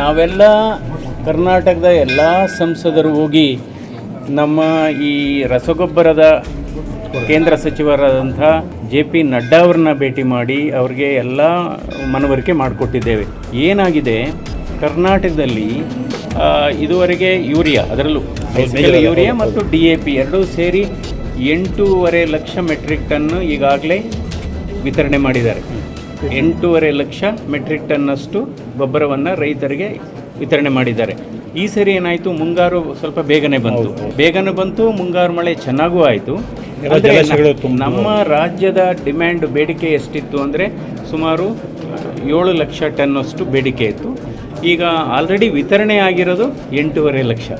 ನಾವೆಲ್ಲ ಕರ್ನಾಟಕದ ಎಲ್ಲ ಸಂಸದರು ಹೋಗಿ ನಮ್ಮ ಈ ರಸಗೊಬ್ಬರದ ಕೇಂದ್ರ ಸಚಿವರಾದಂಥ ಜೆ ಪಿ ನಡ್ಡಾ ಅವ್ರನ್ನ ಭೇಟಿ ಮಾಡಿ ಅವ್ರಿಗೆ ಎಲ್ಲ ಮನವರಿಕೆ ಮಾಡಿಕೊಟ್ಟಿದ್ದೇವೆ. ಏನಾಗಿದೆ? ಕರ್ನಾಟಕದಲ್ಲಿ ಇದುವರೆಗೆ ಯೂರಿಯಾ ಅದರಲ್ಲೂ ಯೂರಿಯಾ ಮತ್ತು ಡಿ ಎ ಪಿ ಎರಡೂ ಸೇರಿ ಎಂಟೂವರೆ ಲಕ್ಷ ಮೆಟ್ರಿಕ್ ಟನ್ನು ಈಗಾಗಲೇ ವಿತರಣೆ ಮಾಡಿದ್ದಾರೆ. ಎಂಟೂವರೆ ಲಕ್ಷ ಮೆಟ್ರಿಕ್ ಟನ್ನಷ್ಟು ಗೊಬ್ಬರವನ್ನು ರೈತರಿಗೆ ವಿತರಣೆ ಮಾಡಿದ್ದಾರೆ. ಈ ಸರಿ ಏನಾಯಿತು? ಮುಂಗಾರು ಸ್ವಲ್ಪ ಬೇಗನೆ ಬಂತು. ಬೇಗನೆ ಬಂತು ಮುಂಗಾರು ಮಳೆ ಚೆನ್ನಾಗೂ ಆಯಿತು. ನಮ್ಮ ರಾಜ್ಯದ ಡಿಮ್ಯಾಂಡ್ ಬೇಡಿಕೆ ಎಷ್ಟಿತ್ತು ಅಂದರೆ ಸುಮಾರು ಏಳು ಲಕ್ಷ ಟನ್ನಷ್ಟು ಬೇಡಿಕೆ ಇತ್ತು. ಈಗ ಆಲ್ರೆಡಿ ವಿತರಣೆ ಆಗಿರೋದು ಎಂಟೂವರೆ ಲಕ್ಷ.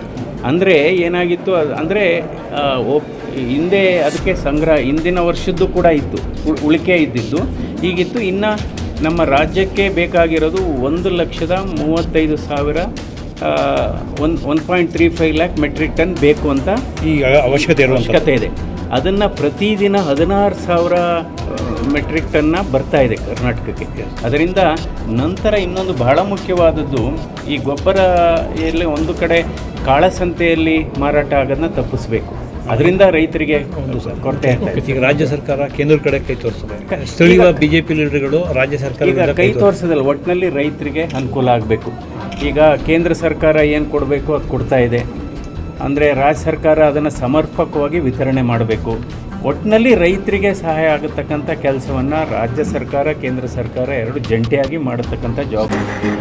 ಅಂದರೆ ಏನಾಗಿತ್ತು? ಅದು ಅಂದರೆ ಹಿಂದೆ ಅದಕ್ಕೆ ಸಂಗ್ರಹ ಹಿಂದಿನ ವರ್ಷದ್ದು ಕೂಡ ಇತ್ತು. ಉಳಿಕೆ ಇದ್ದಿದ್ದು. ಹೀಗಿತ್ತು. ಇನ್ನು ನಮ್ಮ ರಾಜ್ಯಕ್ಕೆ ಬೇಕಾಗಿರೋದು ಒಂದು ಲಕ್ಷದ ಮೂವತ್ತೈದು ಸಾವಿರ one one point three five lakh metric ton ಬೇಕು ಅಂತ ಈ ಅವಶ್ಯಕತೆ ಅವಶ್ಯಕತೆ ಇದೆ. ಅದನ್ನು ಪ್ರತಿದಿನ ಹದಿನಾರು ಸಾವಿರ ಮೆಟ್ರಿಕ್ ಟನ್ನ ಬರ್ತಾ ಇದೆ ಕರ್ನಾಟಕಕ್ಕೆ. ಅದರಿಂದ ನಂತರ ಇನ್ನೊಂದು ಬಹಳ ಮುಖ್ಯವಾದದ್ದು ಈ ಗೊಬ್ಬರ ಎಲ್ಲಿ ಒಂದು ಕಡೆ ಕಾಳಸಂತೆಯಲ್ಲಿ ಮಾರಾಟ ಆಗೋದನ್ನ ತಪ್ಪಿಸಬೇಕು. ಅದರಿಂದ ರೈತರಿಗೆ ಒಂದು ಕೊರತೆ ಆಗ್ತದೆ. ಈಗ ರಾಜ್ಯ ಸರ್ಕಾರ ಕೇಂದ್ರ ಕಡೆ ಕೈ ತೋರಿಸಬೇಕು ಸ್ಥಳೀಯ ಬಿಜೆಪಿ ಲೀಡರ್ಗಳು ರಾಜ್ಯ ಸರ್ಕಾರ ಈಗ ಕೈ ತೋರಿಸೋದಲ್ಲ ಒಟ್ಟಿನಲ್ಲಿ ರೈತರಿಗೆ ಅನುಕೂಲ ಆಗಬೇಕು. ಈಗ ಕೇಂದ್ರ ಸರ್ಕಾರ ಏನು ಕೊಡಬೇಕು ಅದು ಕೊಡ್ತಾ ಇದೆ. ಅಂದರೆ ರಾಜ್ಯ ಸರ್ಕಾರ ಅದನ್ನು ಸಮರ್ಪಕವಾಗಿ ವಿತರಣೆ ಮಾಡಬೇಕು. ಒಟ್ಟಿನಲ್ಲಿ ರೈತರಿಗೆ ಸಹಾಯ ಆಗತಕ್ಕಂಥ ಕೆಲಸವನ್ನು ರಾಜ್ಯ ಸರ್ಕಾರ ಕೇಂದ್ರ ಸರ್ಕಾರ ಎರಡು ಜಂಟಿಯಾಗಿ ಮಾಡತಕ್ಕಂಥ ಜವಾಬ್ದಾರಿ